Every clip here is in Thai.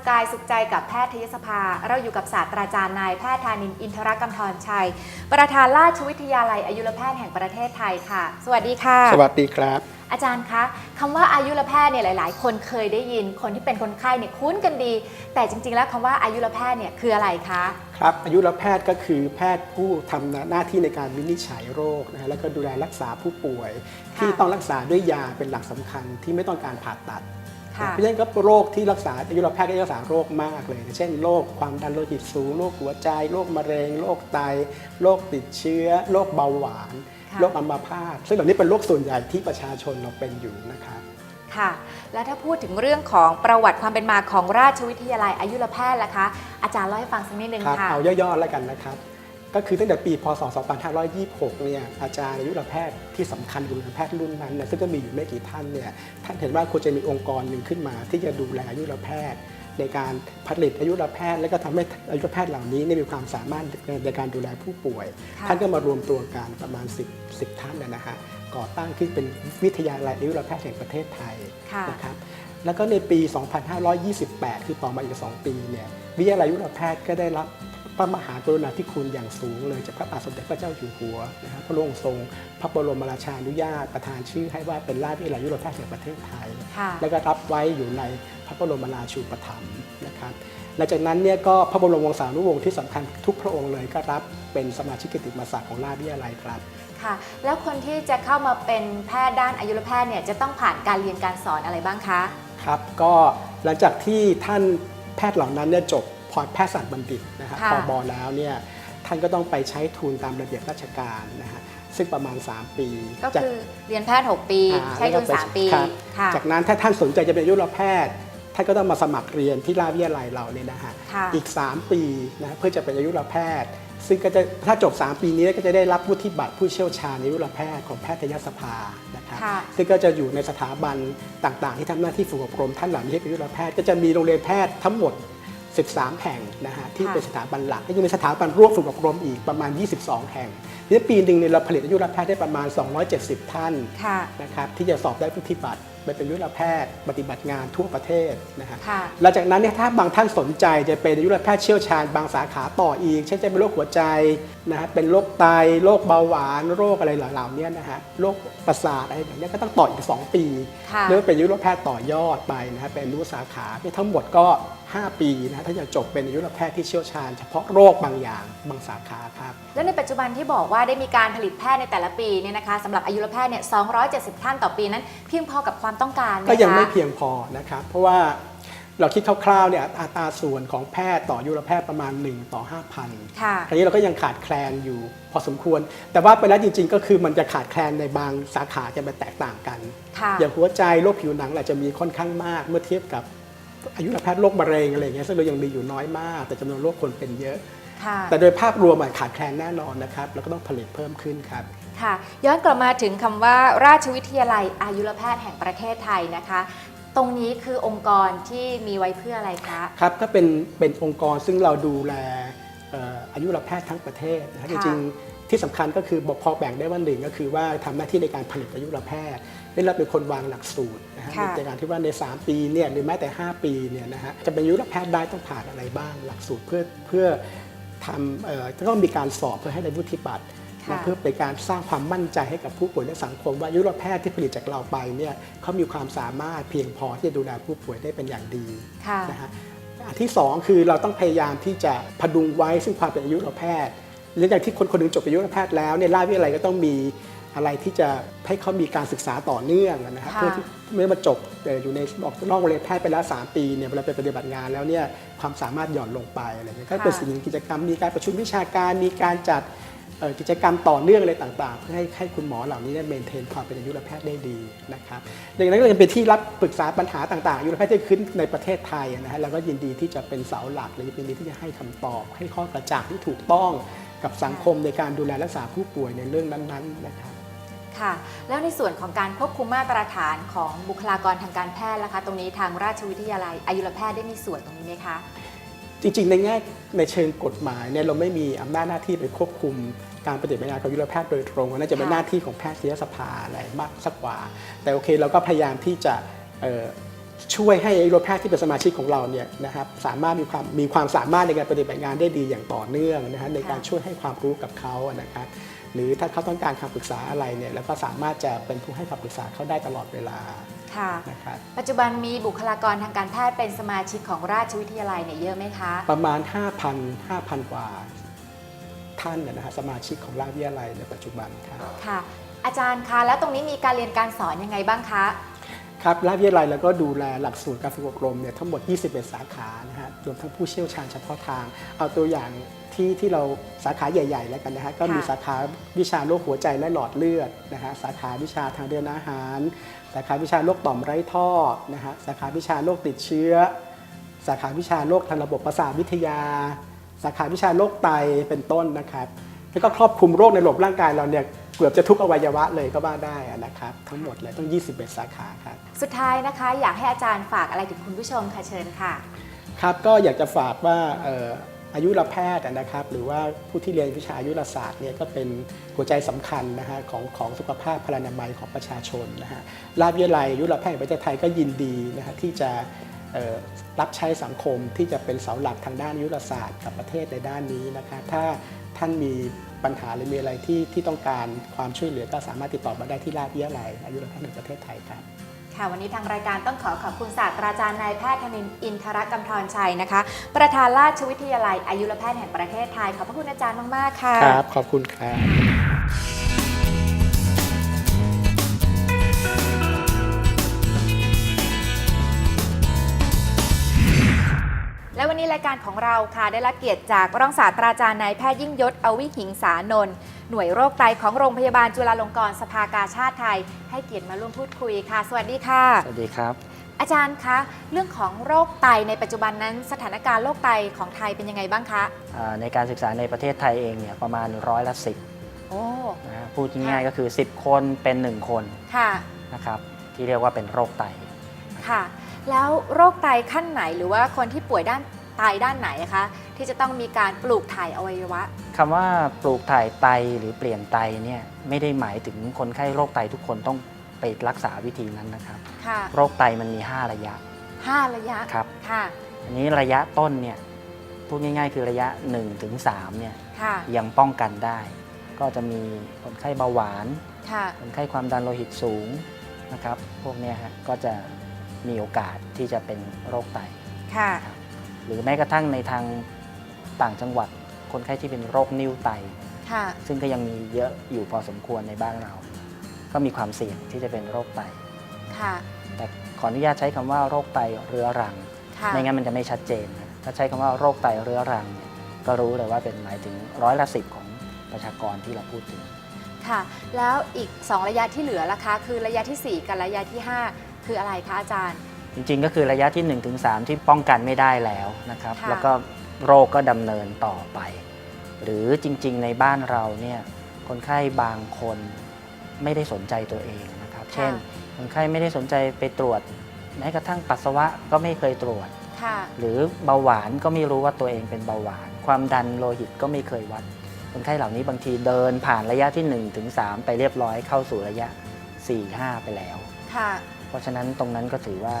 ขกายสุขใจกับแพทยสภา เราอยู่กับศาสตราจารย์นายแพทย์ธานินทร์อินทรกำธรชัย ประธานราชวิทยาลัยอายุรแพทย์แห่งประเทศไทยค่ะ สวัสดีค่ะ สวัสดีครับ อาจารย์คะคำว่าอายุรแพทย์เนี่ยหลาย ๆ คนเคยได้ยินคนที่เป็นคนไข้เนี่ยคุ้นกันดี แต่จริง ๆ แล้วคำว่าอายุรแพทย์เนี่ยคืออะไรคะครับอายุรแพทย์ก็คือแพทย์ผู้ทำหน้าที่ในการวินิจฉัยโรคนะฮะแล้วก็ดูแลรักษาผู้ป่วย ที่ต้องรักษาด้วยยาเป็นหลักสำคัญที่ไม่ต้องการผ่าตัด เพราะฉะนั้นก็โรคที่รักษาอายุรแพทย์ก็จะรักษาโรคมากเลยนะเช่นโรคความดันโลหิตสูงโรคหัวใจโรคมะเร็งโรคไตโรคติดเชื้อโรคเบาหวานค่ะโรคอัมพาตซึ่งเหล่านี้เป็นโรคส่วนใหญ่ที่ประชาชนเราเป็นอยู่นะครับค่ะ แล้วถ้าพูดถึงเรื่องของประวัติความเป็นมาของราชวิทยาลัยอายุรแพทย์ล่ะคะ อาจารย์เล่าให้ฟังสักนิดนึงครับค่ะเอาย่อๆแล้วกันนะครับ ก็คือตั้งแต่ปีพศ 2526 เนี่ยอาจารย์อายุรแพทย์ที่สำคัญคืออายุรแพทย์รุ่นนั้นเนี่ยซึ่งก็มีอยู่ไม่กี่ท่านเนี่ยท่านเห็นว่าควรจะมีองค์กรหนึ่งขึ้นมา ที่จะดูแลอายุรแพทย์ ในการผลิตอายุรแพทย์ และก็ทำให้อายุรแพทย์เหล่านี้เนี่ยมีความสามารถในการดูแลผู้ป่วยค่ะท่านก็มารวมตัวกันประมาณ 10 10ท่านนะนะฮะก่อตั้งขึ้นเป็นวิทยาลัยอายุรแพทย์แห่งประเทศไทยค่ะนะครับแล้วก็ในปี 2528 คือต่อมาอีก 2 ปีเนี่ยวิทยาลัยยุรแพทย์ก็ได้รับพ ระมหากรุณาธิคุณอย่างสูงเลยจากพระบาทสมเด็จพระเจ้าอยู่หัวนะครับพระองค์ทรง พระบรมราชานุญาตประทานชื่อให้ว่าเป็นราชวิทยาลัยยุรแพทย์แห่งประเทศไทยค่ะแล้วก็รับไว้อยู่ในพระบรมราชูปถัมภ์นะครับหลังจากนั้นเนี่ยก็พระบรมวงศานุวงศ์ที่สำคัญทุกพระองค์เลยก็รับเป็นสมาชิกกิตติมศักดิ์ของราชวิทยาลัยครับค่ะแล้วคนที่จะเข้ามาเป็นแพทย์ด้านอายุรแพทย์เนี่ยจะต้องผ่านการเรียนการสอนอะไรบ้างคะครับ ก็หลังจากที่ท่านแพทย์เหล่านั้นเนี่ยจบ พอแพทยศาสตร์บัณฑิตนะฮะค่ะพอบอแล้วเนี่ยท่านก็ต้องไปใช้ทุนตามระเบียบราชการนะฮะซึ่งประมาณ 3 ปี ก็จากคือเรียนแพทย์ 6 ปีอ่าใช้ทุนแล้วก็3ปีครับค่ะจากนั้นถ้าท่านสนใจจะเป็นอายุรแพทย์ ท่านก็ต้องมาสมัครเรียนที่ราชวิทยาลัยเราเนี่ยนะฮะค่ะอีก 3 ปีนะฮะเพื่อจะเป็นอายุรแพทย์ ซึ่งก็จะถ้าจบ 3 ปีนี้ก็จะได้รับวุฒิบัตรผู้เชี่ยวชาญในอายุรแพทย์ของแพทยสภานะครับค่ะซึ่งก็จะอยู่ในสถาบันต่างๆ ที่ทำหน้าที่ฝึกอบรมท่านเหล่านี้ให้เป็นอายุรแพทย์ก็จะมีโรงเรียนแพทย์ทั้งหมด 13 แห่งนะฮะที่ค่ะเป็นสถาบันหลักก็ยังมีสถาบันร่วมฝึกอบรมอีกประมาณ 22 แห่งทีนี้ปีหนึ่งเนี่ยเราผลิตอายุรแพทย์ได้ประมาณ 270 ท่านค่ะนะครับที่จะสอบได้พุทธิบัตรไปเป็นยุรแพทย์ปฏิบัติงานทั่วประเทศนะฮะค่ะหลังจากนั้นเนี่ยถ้าบางท่านสนใจจะเป็นยุรแพทย์เชี่ยวชาญบางสาขาต่ออีก เช่นจะเป็นโรคหัวใจนะฮะเป็นโรคไตโรคเบาหวานโรคอะไรเหล่าๆเนี่ยนะฮะโรคประสาทอะไรแบบเนี้ยก็ต้องต่ออีก 2 ปีค่ะเรียกว่าเป็นยุรแพทย์ต่อยอดไปนะฮะเป็นอนุสาขาเนี่ยทั้งหมดก็ 5 ปีนะฮะถ้าจะจบเป็นยุรแพทย์ที่เชี่ยวชาญ เฉพาะโรคบางอย่างบางสาขาครับ แล้วในปัจจุบันที่บอกว่าได้มีการผลิตแพทย์ในแต่ละปีเนี่ยนะคะสำหรับอายุรแพทย์เนี่ย 270 ท่านต่อปีนั้น เพียงพอกับความต้องการไหมคะ ก็ยังไม่เพียงพอนะครับ เพราะว่าเราคิดคร่าวๆเนี่ยอัตราส่วนของแพทย์ต่อยุรแพทย์ประมาณ 1 ต่อ 5,000ค่ะคราวนี้เราก็ยังขาดแคลนอยู่พอสมควร แต่ว่าไปแล้วจริงๆ ก็คือมันจะขาดแคลนในบางสาขาจะไปแตกต่างกัน ค่ะ อย่างหัวใจโรคผิวหนังอาจจะมีค่อนข้างมากเมื่อเทียบกับ อายุรแพทย์โรคมะเร็งอะไรอย่างเงี้ยซึ่งเรายังมีอยู่น้อยมาก แต่จำนวนโรคคนเป็นเยอะค่ะแต่โดยภาพรวมอะขาดแคลนแน่นอนนะครับแล้วก็ต้องผลิตเพิ่มขึ้นครับ ค่ะ ย้อนกลับมาถึงคำว่าราชวิทยาลัยอายุรแพทย์แห่งประเทศไทยนะคะ ตรงนี้คือองค์กรที่มีไว้เพื่ออะไรคะครับก็เป็นเป็นองค์กรซึ่งเราดูแลเอ่ออายุรแพทย์ทั้งประเทศนะครับจค่ะริงๆที่สำคัญก็คือบอกพอแบ่งได้ว่าหนึ่งก็คือว่าทำหน้าที่ในการผลิตอายุรแพทย์ นี่เราเป็นคนวางหลักสูตรนะฮะค่ะในการที่ว่าใน 3 ปีเนี่ยหรือแม้แต่ 5 ปีเนี่ยนะฮะจะเป็นอายุรแพทย์ได้ต้องผ่านอะไรบ้างหลักสูตรเพื่อเพื่อทำเอ่อจะต้องมีการสอบเพื่อให้ได้วุฒิบัตรค่ะนะเพื่อเป็นการสร้างความมั่นใจให้กับผู้ป่วยและสังคม ว่าอายุรแพทย์ที่ผลิตจากเราไปเนี่ยเขามีความสามารถเพียงพอที่จะดูแลผู้ป่วยได้เป็นอย่างดีค่ะนะฮะอันที่ 2 คือเราต้องพยายามที่จะพดุงไว้ซึ่งความเป็นอายุรแพทย์หลังจากที่คนคนหนึงจบอายุรแพทย์แล้วเนี่ยราชวิทยาลัยก็ต้องมี อะไรที่จะให้เขามีการศึกษาต่อเนื่องนะฮะค่ะเพื่อที่เมื่อมาจบเอ่ออยู่ในออกนอกโรงเรียนแพทย์ไปแล้ว 3 ปีเนี่ยเวลาไปปฏิบัติงานแล้วเนี่ยความสามารถหย่อนลงไปอะไรเงี้ยก็เป็นสิ่งหนึ่งกิจกรรมมีการประชุมวิชาการมีการจัดเอ่อกิจกรรมต่อเนื่องอะไรต่างๆ เพื่อให้ให้คุณหมอเหล่านี้เมนเทนความเป็นอายุรแพทย์ได้ดีนะครับดังนั้นก็เลยเป็นที่รับปรึกษาปัญหาต่างๆอายุรแพทย์ที่ขึ้นในประเทศไทยนะฮะเราก็ยินดีที่จะเป็นเสาหลักและยินดีที่จะให้คำตอบ ให้ข้อกระจ่างที่ถูกต้องกับสังคมในการดูแลรักษาผู้ป่วยในเรื่องนั้นๆนะครับ ค่ะ แล้วในส่วนของการควบคุมมาตรฐานของบุคลากรทางการแพทย์ล่ะคะ ตรงนี้ทางราชวิทยาลัยอายุรแพทย์ได้มีส่วนตรงนี้ไหมคะ จริงๆ ในแง่ในเชิงกฎหมายเนี่ยเราไม่มีอำนาจหน้าที่ไปควบคุมการปฏิบัติงานของยุรแพทย์โดยตรงน่าจะเป็นหน้าที่ของแพทยสภาอะไรมากสักกว่า แต่โอเคเราก็พยายามที่จะช่วยให้ยุรแพทย์ที่เป็นสมาชิกของเราเนี่ยนะครับสามารถมีความมีความสามารถในการปฏิบัติงานได้ดีอย่างต่อเนื่องนะฮะในการช่วยให้ความรู้กับเขานะครับ หรือถ้าเขาต้องการคำปรึกษาอะไรเนี่ยแล้วก็สามารถจะเป็นผู้ให้คำปรึกษาเขาได้ตลอดเวลาค่ะนะครับปัจจุบันมีบุคลากรทางการแพทย์เป็นสมาชิกของราชวิทยาลัยเนี่ยเยอะไหมคะ ประมาณ 5,000 5,000 กว่าท่านนะฮะสมาชิกของราชวิทยาลัยในปัจจุบันครับค่ะ อาจารย์คะแล้วตรงนี้มีการเรียนการสอนยังไงบ้างคะครับราชวิทยาลัยแล้วก็ดูแลหลักสูตรการฝึกอบรมเนี่ยทั้งหมด 21 สาขานะฮะรวมทั้งผู้เชี่ยวชาญเฉพาะทาง เอาตัวอย่าง ที่ที่เราสาขาใหญ่ ๆ แล้วกันนะฮะก็มีค่ะสาขาวิชาโรคหัวใจและหลอดเลือดนะฮะสาขาวิชาทางเดินอาหาร สาขาวิชาโรคต่อมไร้ท่อนะฮะสาขาวิชาโรคติดเชื้อ สาขาวิชาโรคทางระบบประสาทวิทยา สาขาวิชาโรคไตเป็นต้นนะครับแล้วก็ครอบคลุมโรคในระบบร่างกายเราเนี่ยเกือบจะทุกอวัยวะเลยก็ว่าได้อะนะครับทั้งหมดเลยต้อง 21 สาขาครับสุดท้ายนะคะ อยากให้อาจารย์ฝากอะไรถึงคุณผู้ชมค่ะเชิญค่ะ ครับก็อยากจะฝากว่าเอายุรแพทย์นะครับ หรือว่าผู้ที่เรียนวิชาอายุรศาสตร์เนี่ยก็เป็นหัวใจสำคัญนะฮะของของสุขภาพพลานามัยของประชาชนนะฮะราชวิทยาลัยอายุรแพทย์ประเทศไทยก็ยินดีนะฮะที่จะรับใช้สังคมที่จะเป็นเสาหลักทางด้านยุรศาสตร์กับประเทศในด้านนี้นะครับถ้าท่านมีปัญหาหรือมีอะไรที่ที่ต้องการความช่วยเหลือก็สามารถติดต่อมาได้ที่ราชวิทยาลัยอายุรแพทย์แห่งประเทศไทยครับ ค่ะวันนี้ทางรายการต้องขอขอบคุณศาสตราจารย์นายแพทย์ธนินทร์อินทรกำธรชัยนะคะ ประธานราชวิทยาลัยอายุรแพทย์แห่งประเทศไทยขอบพระคุณอาจารย์มากๆค่ะ ครับ ขอบคุณครับและวันนี้รายการของเราค่ะได้รับเกียรติจากรองศาสตราจารย์นายแพทย์ยิ่งยศอวิหิงสานนท์ หน่วยโรคไตของโรงพยาบาลจุฬาลงกรณ์สภากาชาติไทย ให้เกียรติมาร่วมพูดคุยค่ะ สวัสดีค่ะ สวัสดีครับ อาจารย์คะเรื่องของโรคไตในปัจจุบันนั้น สถานการณ์โรคไตของไทยเป็นยังไงบ้างคะอ่าในการศึกษาในประเทศไทยเองเนี่ยประมาณร้อยละสิบโอ้นะฮะพูดง่ายๆก็คือ 10 คนเป็น 1 คนค่ะนะครับที่เรียกว่าเป็นโรคไต ค่ะ แล้วโรคไตขั้นไหนหรือว่าคนที่ป่วยด้าน ไตด้านไหนอะคะที่จะต้องมีการปลูกถ่ายอวัยวะ คำว่าปลูกถ่ายไตหรือเปลี่ยนไตเนี่ยไม่ได้หมายถึงคนไข้โรคไตทุกคนต้องไปรักษาวิธีนั้นนะครับ ค่ะโรคไตมันมี 5 ระยะห้าระยะครับ ค่ะอันนี้ระยะต้นเนี่ยพูดง่ายๆ คือระยะ1-3ถึง3เนี่ยค่ะยังป้องกันได้ ก็จะมีคนไข้เบาหวาน ค่ะ คนไข้ความดันโลหิตสูงนะครับ พวกเนี้ยฮะก็จะมีโอกาสที่จะเป็นโรคไต ค่ะห รือแม้กระทั่งในทางต่างจังหวัด คนไข้ที่เป็นโรคนิ่วไต ค่ะ ซึ่งก็ยังมีเยอะอยู่พอสมควรในบ้านเรา ก็มีความเสี่ยงที่จะเป็นโรคไต ค่ะ แต่ขออนุญาตใช้คำว่าโรคไตเรื้อรัง ค่ะไม่งั้นมันจะไม่ชัดเจนนะถ้าใช้คำว่าโรคไตเรื้อรังเนี่ยก็รู้เลยว่าเป็นหมายถึงร้อยละสิบของประชากรที่เราพูดถึง ค่ะ แล้วอีก 2 ระยะที่เหลือล่ะคะ คือระยะทีสี่ 4 กับระยะที่ 5 คืออะไรคะอาจารย์ จริงๆ ก็คือระยะที่ 1-3 ที่ป้องกันไม่ได้แล้วนะครับ ค่ะ แล้วก็โรคก็ดำเนินต่อไป หรือจริงๆ ในบ้านเราเนี่ยคนไข้บางคนไม่ได้สนใจตัวเองนะครับ เช่น คนไข้ไม่ได้สนใจไปตรวจ แม้กระทั่งปัสสาวะก็ไม่เคยตรวจ ค่ะ หรือเบาหวานก็ไม่รู้ว่าตัวเองเป็นเบาหวาน ความดันโลหิตก็ไม่เคยวัด คนไข้เหล่านี้บางทีเดินผ่านระยะที่1ถึง3ไปเรียบร้อยเข้าสู่ระยะ 4 5 ไปแล้ว ค่ะ เพราะฉะนั้นตรงนั้นก็ถือว่า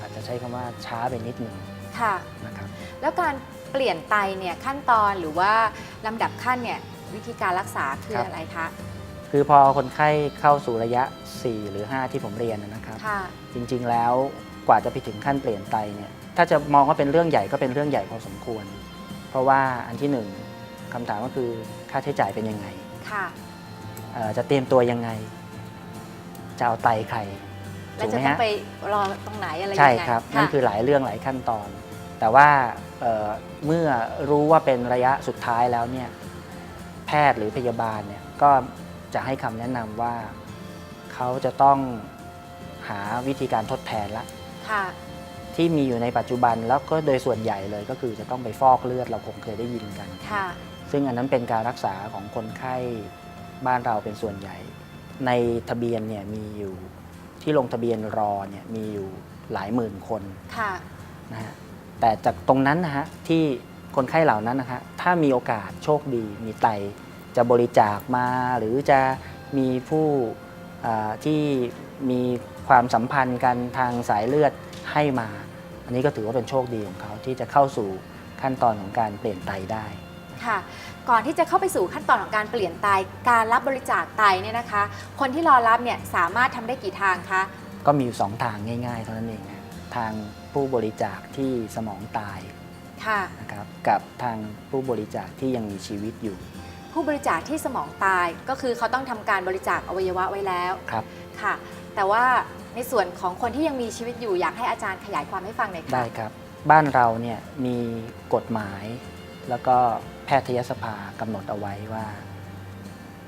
อาจจะใช้คำว่าช้าไปนิดหนึ่งค่ะ นะครับ แล้วการเปลี่ยนไตเนี่ยขั้นตอนหรือว่าลำดับขั้นเนี่ยวิธีการรักษาคืออะไรคะ คือพอคนไข้เข้าสู่ระยะ 4 หรือ 5 ที่ผมเรียนนะครับ ค่ะ จริงๆแล้วกว่าจะไปถึงขั้นเปลี่ยนไตเนี่ยถ้าจะมองว่าเป็นเรื่องใหญ่ก็เป็นเรื่องใหญ่พอสมควร เพราะว่าอันที่หนึ่งคำถามก็คือค่าใช้จ่ายเป็นยังไงค่ะ เอ่อจะเตรียมตัวยังไง จะเอาไตใคร แล้วถูกจะไหมต้องฮะไปรอตรงไหนอะไรยังไงใช่ครับะนั่นคือหลายเรื่องหลายขั้นตอน แต่ว่าเอ่อเมื่อรู้ว่าเป็นระยะสุดท้ายแล้วเนี่ยแพทย์หรือพยาบาลเนี่ยก็จะให้คำแนะนำว่าเขาจะต้องหาวิธีการทดแทนละค่ะที่มีอยู่ในปัจจุบันแล้วก็โดยส่วนใหญ่เลยก็คือจะต้องไปฟอกเลือดเราคงเคยได้ยินกันค่ะซึ่งอันนั้นเป็นการรักษาของคนไข้บ้านเราเป็นส่วนใหญ่ ในทะเบียนเนี่ยมีอยู่ ที่ลงทะเบียนรอเนี่ยมีอยู่หลายหมื่นคนค่ะ นะฮะแต่จากตรงนั้นนะฮะที่คนไข้เหล่านั้นนะฮะถ้ามีโอกาสโชคดี มีไตจะบริจาคมา หรือจะมีผู้อ่าที่มีความสัมพันธ์กันทางสายเลือดให้มา อันนี้ก็ถือว่าเป็นโชคดีของเขาที่จะเข้าสู่ขั้นตอนของการเปลี่ยนไตได้ ค่ะ ก่อนที่จะเข้าไปสู่ขั้นตอนของการเปลี่ยนไตการรับบริจาคไตเนี่ยนะคะ คนที่รอรับเนี่ยสามารถทำได้กี่ทางคะก็มีอยู่สองทางง่ายๆเท่านั้นเองนะทางผู้บริจาคที่สมองตายค่ะ นะครับกับทางผู้บริจาคที่ยังมีชีวิตอยู่ผู้บริจาคที่สมองตายก็คือเขาต้องทำการบริจาคอวัยวะไว้แล้วครับ ค่ะ แต่ว่าในส่วนของคนที่ยังมีชีวิตอยู่อยากให้อาจารย์ขยายความให้ฟังหน่อยค่ะ ได้ครับ บ้านเราเนี่ยมีกฎหมาย แล้วก็แพทยสภากำหนดเอาไว้ว่า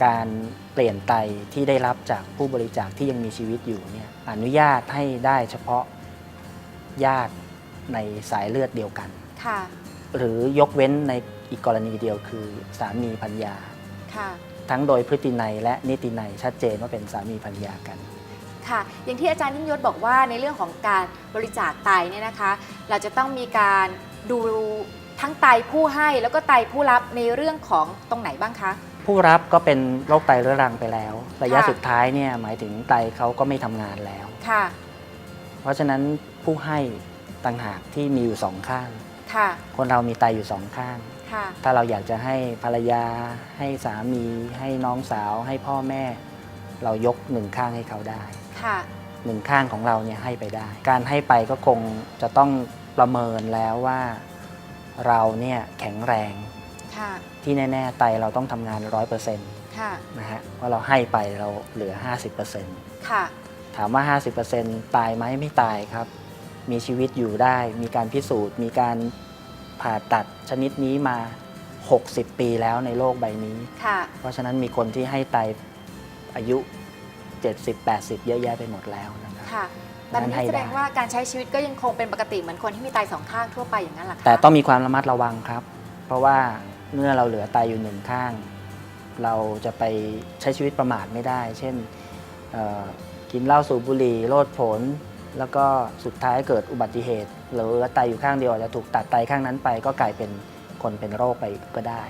การเปลี่ยนไตที่ได้รับจากผู้บริจาคที่ยังมีชีวิตอยู่เนี่ยอนุญาตให้ได้เฉพาะญาติในสายเลือดเดียวกัน ค่ะ หรือยกเว้นในอีกกรณีเดียวคือสามีพัญญาค่ะ ทั้งโดยพฤตินัยและนิตินัยชัดเจนว่าเป็นสามีพัญญากัน ค่ะ อย่างที่อาจารย์ยิ่งยศบอกว่าในเรื่องของการบริจาคไตเนี่ยนะคะ เราจะต้องมีการดู ทั้งไตผู้ให้แล้วก็ไตผู้รับในเรื่องของตรงไหนบ้างคะ ผู้รับก็เป็นโรคไตเรื้อรังไปแล้ว ระยะค่ะ สุดท้ายเนี่ยหมายถึงไตเขาก็ไม่ทำงานแล้ว ค่ะเพราะฉะนั้นผู้ให้ต่างหากที่มีอยู่สองข้าง ค่ะคนเรามีไตอยู่สองข้าง ค่ะ ถ้าเราอยากจะให้ภรรยา ให้สามี ให้น้องสาว ให้พ่อแม่ เรายกหนึ่งข้างให้เขาได้ค่ะ หนึ่งข้างของเราเนี่ยให้ไปได้ การให้ไปก็คงจะต้องประเมินแล้วว่า เราเนี่ยแข็งแรงค่ะที่แน่ ๆ ไตเราต้องทำงานร้อยเปอร์เซ็นต์ค่ะนะฮะว่าเราให้ไปเราเหลือ 50%ค่ะ ถามว่า 50%ตายไหมไม่ตายครับ มีชีวิตอยู่ได้ มีการพิสูจน์ มีการผ่าตัดชนิดนี้มา 60 ปีแล้วในโลกใบนี้ ค่ะ เพราะฉะนั้นมีคนที่ให้ไตอายุ 70-80 เยอะแยะไปหมดแล้วนะครับ ค่ะ แบบงั้นให้นี้แสดได้งว่าการใช้ชีวิตก็ยังคงเป็นปกติเหมือนคนที่มีไตสองข้างทั่วไปอย่างนั้นเหรอคะแต่ต้องมีความระมัดระวังครับ เพราะว่าเมื่อเราเหลือไตอยู่หนึ่งข้าง เราจะไปใช้ชีวิตประมาทไม่ได้ เช่นเอ่อกินเหล้าสูบบุหรี่โลดโผนแล้วก็สุดท้ายเกิดอุบัติเหตุ หรือว่าไตอยู่ข้างเดียวอาจจะถูกตัดไตข้างนั้นไป ก็กลายเป็นคนเป็นโรคไปก็ได้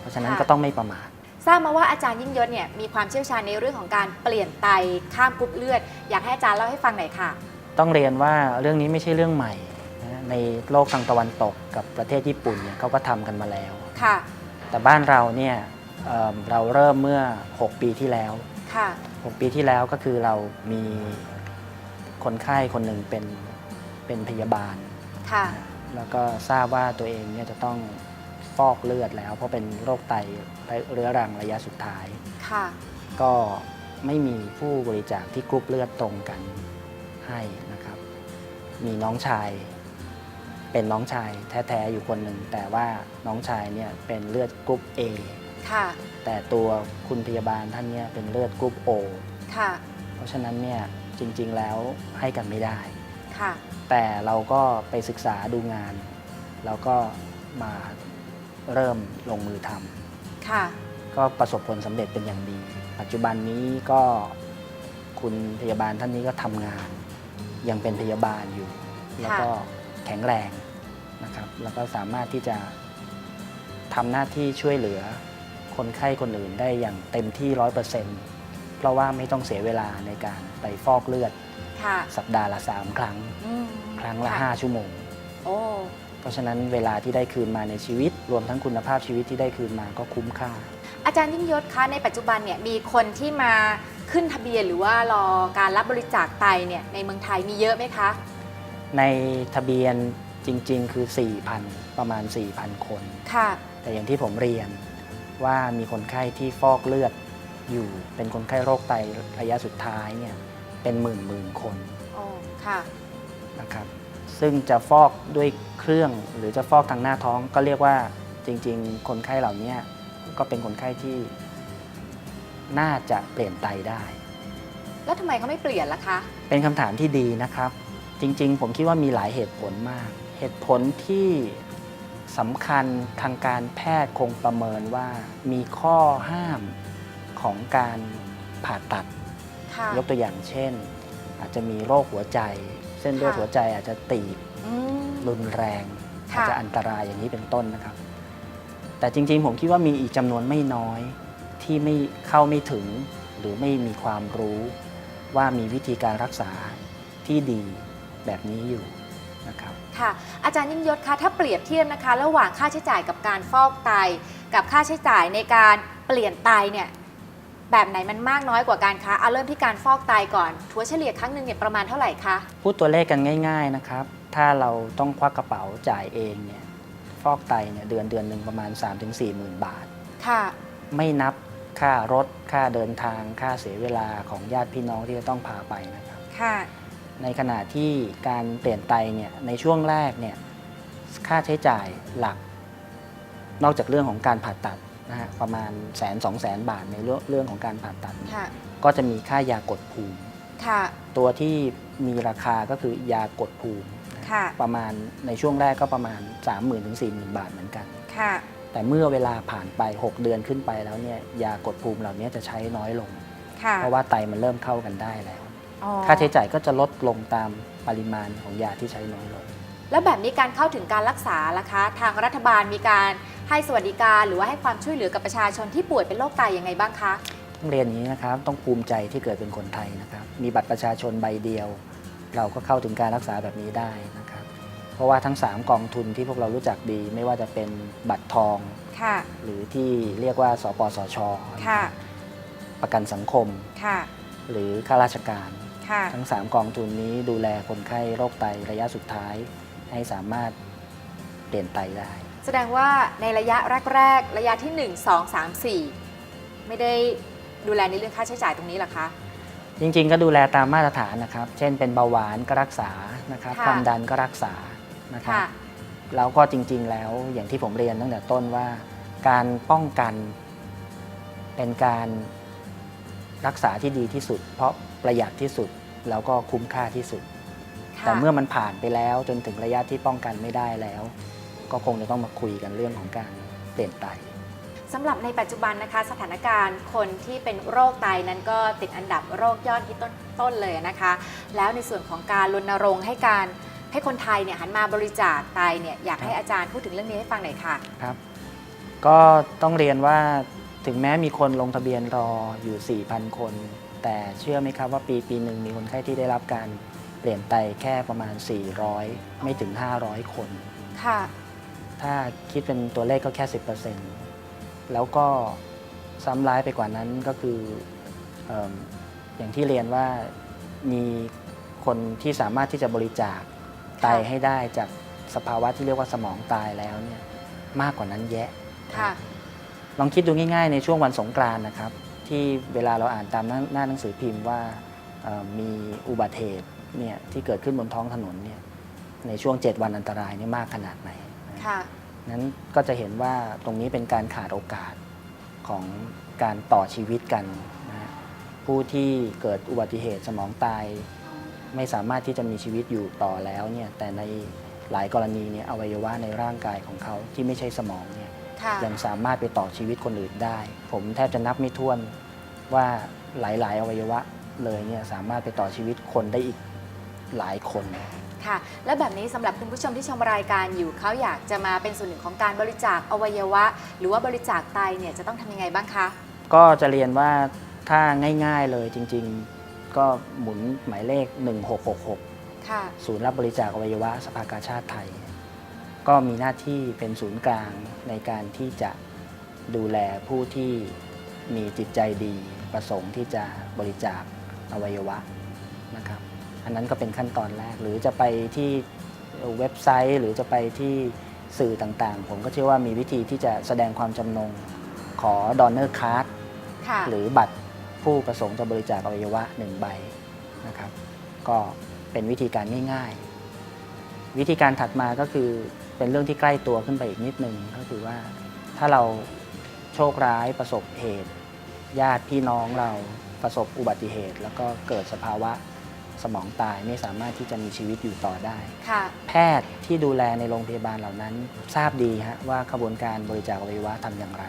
เพราะฉะนั้นก็ต้องไม่ประมาท ทราบมาว่าอาจารย์ยิ่งยศเนี่ยมีความเชี่ยวชาญในเรื่องของการเปลี่ยนไตข้ามกรุ๊ปเลือด อยากให้อาจารย์เล่าให้ฟังหน่อยค่ะ ต้องเรียนว่าเรื่องนี้ไม่ใช่เรื่องใหม่นะในโลกทางตะวันตกกับประเทศญี่ปุ่นเนี่ยเขาก็ทำกันมาแล้ว ค่ะ แต่บ้านเราเนี่ยเอ่อเราเริ่มเมื่อ 6 ปีที่แล้ว ค่ะ 6 ปีที่แล้วก็คือเรามีคนไข้คนหนึ่งเป็นเป็นพยาบาล ค่ะ แล้วก็ทราบว่าตัวเองเนี่ยจะต้อง ฟอกเลือดแล้ว เพราะเป็นโรคไตเรื้อรังระยะสุดท้าย ค่ะ ก็ไม่มีผู้บริจาคที่กรุ๊ปเลือดตรงกันให้นะครับ มีน้องชาย เป็นน้องชายแท้ๆอยู่คนหนึ่ง แต่ว่าน้องชายเนี่ยเป็นเลือดกรุ๊ป A ค่ะ แต่ตัวคุณพยาบาลท่านเนี่ยเป็นเลือดกรุ๊ป O ค่ะ เพราะฉะนั้นเนี่ยจริงๆแล้วให้กันไม่ได้ ค่ะ แต่เราก็ไปศึกษาดูงาน แล้วก็มา เริ่มลงมือทำค่ะก็ประสบผลสำเร็จเป็นอย่างดี ปัจจุบันนี้ก็คุณพยาบาลท่านนี้ก็ทำงาน ยังเป็นพยาบาลอยู่ แล้วก็แข็งแรงนะครับ แล้วก็สามารถที่จะทำหน้าที่ช่วยเหลือคนไข้คนอื่นได้อย่างเต็มที่ร้อยเปอร์เซ็นต์เพราะว่าไม่ต้องเสียเวลาในการไปฟอกเลือดค่ะสัปดาห์ละ3ครั้ง อืมครั้งละ ค่5ชั่วโมง โอ้เพ ราะฉะนั้นเวลาที่ได้คืนมาในชีวิต รวมทั้งคุณภาพชีวิตที่ได้คืนมาก็คุ้มค่า อาจารย์ยิ่งยศคะในปัจจุบันเนี่ยมีคนที่มาขึ้นทะเบียนหรือว่ารอการรับบริจาคไตเนี่ยในเมืองไทยมีเยอะไหมคะ ในทะเบียนจริง ๆ คือ 4,000 ประมาณ 4,000 คน ค่ะ แต่อย่างที่ผมเรียนว่ามีคนไข้ที่ฟอกเลือดอยู่เป็นคนไข้โรคไตระยะสุดท้ายเนี่ยเป็นหมื่นหมื่นๆคน โอ้ ค่ะ นะครับ ซึ่งจะฟอกด้วยเครื่องหรือจะฟอกทางหน้าท้องก็เรียกว่าจริง ๆ คนไข้เหล่านี้ก็เป็นคนไข้ที่น่าจะเปลี่ยนไตได้ แล้วทำไมเขาไม่เปลี่ยนล่ะคะ เป็นคำถามที่ดีนะครับ จริง ๆ ผมคิดว่ามีหลายเหตุผลมาก เหตุผลที่สำคัญทางการแพทย์คงประเมินว่ามีข้อห้ามของการผ่าตัดค่ะยกตัวอย่างเช่น อาจจะมีโรคหัวใจ เส้นเลือดค่ะ หัวใจอาจจะตีบอืม รุนแรงค่ะ อาจจะอันตรายอย่างนี้เป็นต้นนะครับ แต่จริงๆ ผมคิดว่ามีอีกจำนวนไม่น้อยที่ไม่เข้าไม่ถึง หรือไม่มีความรู้ว่ามีวิธีการรักษาที่ดีแบบนี้อยู่นะครับ ค่ะ อาจารย์ยิ่งยศคะถ้าเปรียบเทียบนะคะ ระหว่างค่าใช้จ่ายกับการฟอกไต กับค่าใช้จ่ายในการเปลี่ยนไตเนี่ย แบบไหนมันมากน้อยกว่ากันคะเอาเริ่มที่การฟอกไตก่อนถัวเฉลี่ยครั้งหนึ่งเนี่ยประมาณเท่าไหร่คะพูดตัวเลขกันง่าย ๆนะครับ ถ้าเราต้องควักกระเป๋าจ่ายเองเนี่ยฟอกไตเนี่ยเดือนเดือนหนึ่งประมาณ 3-4หมื่นบาท ค่ะ ไม่นับค่ารถค่าเดินทางค่าเสียเวลาของญาติพี่น้องที่จะต้องพาไปนะครับ ค่ะ ในขณะที่การเปลี่ยนไตเนี่ยในช่วงแรกเนี่ยค่าใช้จ่ายหลัก นอกจากเรื่องของการผ่าตัด นะฮะประมาณแสนสองแสนบาทในเรื่องเรื่องของการผ่าตัดเนี่ยค่ะ ก็จะมีค่ายากดภูมิ ค่ะ ตัวที่มีราคาก็คือยากดภูมินะค่ะ ประมาณในช่วงแรกก็ประมาณ 3 0,000ื่นถึงสี่หมื่นบาทเหมือนกัน ค่ะ แต่เมื่อเวลาผ่านไป 6 เดือนขึ้นไปแล้วเนี่ยยากดภูมิเหล่านี้จะใช้น้อยลง ค่ะเพราะว่าไตมันเริ่มเข้ากันได้แล้ว อ๋อค่าใช้จ่ายก็จะลดลงตามปริมาณของยาที่ใช้น้อยลง แล้วแบบนี้การเข้าถึงการรักษาล่ะคะ ทางรัฐบาลมีการให้สวัสดิการ หรือว่าให้ความช่วยเหลือกับประชาชนที่ป่วยเป็นโรคไตยังไงบ้างคะต้องเรียนอย่างนี้นะครับต้องภูมิใจที่เกิดเป็นคนไทยนะครับ มีบัตรประชาชนใบเดียว เราก็เข้าถึงการรักษาแบบนี้ได้นะครับ เพราะว่าทั้ง 3 กองทุนที่พวกเรารู้จักดี ไม่ว่าจะเป็นบัตรทองค่ะหรือที่เรียกว่า สปสชค่ะประกันสังคมค่ะหรือข้าราชการค่ะทั้ง 3 กองทุนนี้ดูแลคนไข้โรคไตระยะสุดท้าย ให้สามารถเปลี่ยนไตได้ แสดงว่าในระยะแรก ๆ ระยะที่ 1 2 3 4 ไม่ได้ดูแลในเรื่องค่าใช้จ่ายตรงนี้หรอคะ จริงๆ ก็ดูแลตามมาตรฐานนะครับ เช่นเป็นเบาหวานก็รักษานะครับ ค่ะ ความดันก็รักษานะครับค่ะแล้วก็จริงๆ แล้วอย่างที่ผมเรียนตั้งแต่ต้นว่า การป้องกันเป็นการรักษาที่ดีที่สุด เพราะประหยัดที่สุดแล้วก็คุ้มค่าที่สุดค่ะ แต่เมื่อมันผ่านไปแล้วจนถึงระยะที่ป้องกันไม่ได้แล้ว ก็คงจะต้องมาคุยกันเรื่องของการเปลี่ยนไตสำหรับในปัจจุบันนะคะสถานการณ์คนที่เป็นโรคไตนั้นก็ติดอันดับโรคยอดฮิตต้นต้นเลยนะคะ แล้วในส่วนของการรณรงค์ให้การให้คนไทยเนี่ยหันมาบริจาคไตเนี่ยอยากให้อาจารย์พูดถึงเรื่องนี้ให้ฟังหน่อยค่ะครับ ก็ต้องเรียนว่าถึงแม้มีคนลงทะเบียนรออยู่ 4,000 คน แต่เชื่อไหมครับว่าปีปีหนึ่งมีคนไข้ที่ได้รับการ เปลี่ยนไตแค่ประมาณ 400 ไม่ถึง 500 คน ค่ะ ถ้าคิดเป็นตัวเลขก็แค่ 10%แล้วก็ซ้ำร้ายไปกว่านั้นก็คือเอมอย่างที่เรียนว่ามีคนที่สามารถที่จะบริจาคไตค่ะให้ได้จากสภาวะที่เรียกว่าสมองตายแล้วเนี่ยมากกว่านั้นแยะ ค่ะ ลองคิดดูง่ายๆ ในช่วงวันสงกรานต์นะครับ ที่เวลาเราอ่านตามหน้าหน้าหนังสือพิมพ์ว่าเอ่อมีอุบัติเหตุ เนี่ยที่เกิดขึ้นบนท้องถนนเนี่ยในช่วง 7 วันอันตรายเนี่ยมากขนาดไหนนะค่ะนั้นก็จะเห็นว่าตรงนี้เป็นการขาดโอกาสของการต่อชีวิตกันนะฮะผู้ที่เกิดอุบัติเหตุสมองตาย ไม่สามารถที่จะมีชีวิตอยู่ต่อแล้วเนี่ยแต่ในหลายกรณีเนี่ยอวัยวะในร่างกายของเขาที่ไม่ใช่สมองเนี่ยค่ะยังสามารถไปต่อชีวิตคนอื่นได้ ผมแทบจะนับไม่ถ้วนว่าหลาย ๆ อวัยวะเลยเนี่ยสามารถไปต่อชีวิตคนได้อีก หลายคน ค่ะ แล้วแบบนี้สำหรับคุณผู้ชมที่ชมรายการอยู่เขาอยากจะมาเป็นส่วนหนึ่งของการบริจาคอวัยวะ หรือว่าบริจาคไตเนี่ยจะต้องทำยังไงบ้างคะก็จะเรียนว่าถ้าง่ายๆเลยจริงๆ ก็หมุนหมายเลข 1666 ค่ะ ศูนย์รับบริจาคอวัยวะสภากาชาติไทย ก็มีหน้าที่เป็นศูนย์กลางในการที่จะดูแลผู้ที่มีจิตใจดี ประสงค์ที่จะบริจาคอวัยวะนะครับ อันนั้นก็เป็นขั้นตอนแรก หรือจะไปที่เว็บไซต์ หรือจะไปที่สื่อต่างๆ ผมก็เชื่อว่ามีวิธีที่จะแสดงความจำนงขอดอนเนอร์คาร์ดค่ะหรือบัตรผู้ประสงค์จะบริจาคอวัยวะหนึ่งใบนะครับ ก็เป็นวิธีการง่ายๆ วิธีการถัดมาก็คือเป็นเรื่องที่ใกล้ตัวขึ้นไปอีกนิดนึงก็คือว่าถ้าเราโชคร้ายประสบเหตุ ญาติพี่น้องเราประสบอุบัติเหตุ แล้วก็เกิดสภาวะ สมองตายไม่สามารถที่จะมีชีวิตอยู่ต่อได้ ค่ะ แพทย์ที่ดูแลในโรงพยาบาลเหล่านั้น ทราบดีฮะว่าขบวนการบริจาคอวัยวะทำอย่างไร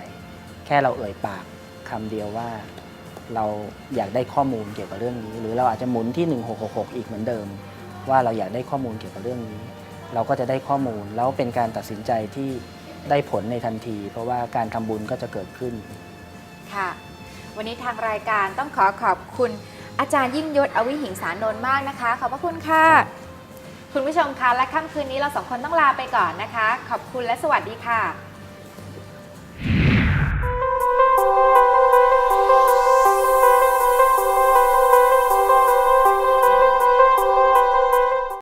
แค่เราเอ่ยปากคำเดียวว่า เราอยากได้ข้อมูลเกี่ยวกับเรื่องนี้ หรือเราอาจจะหมุนที่ 1666 อีกเหมือนเดิม ว่าเราอยากได้ข้อมูลเกี่ยวกับเรื่องนี้ เราก็จะได้ข้อมูลแล้วเป็นการตัดสินใจที่ได้ผลในทันที เพราะว่าการทำบุญก็จะเกิดขึ้น ค่ะ วันนี้ทางรายการต้องขอขอบคุณ อาจารย์ยิ่งยศอวิหิงสารนนท์มากนะคะ ขอบพระคุณค่ะ คุณผู้ชมคะและค่ำคืนนี้เราสองคนต้องลาไปก่อนนะคะ ขอบคุณและสวัสดีค่ะ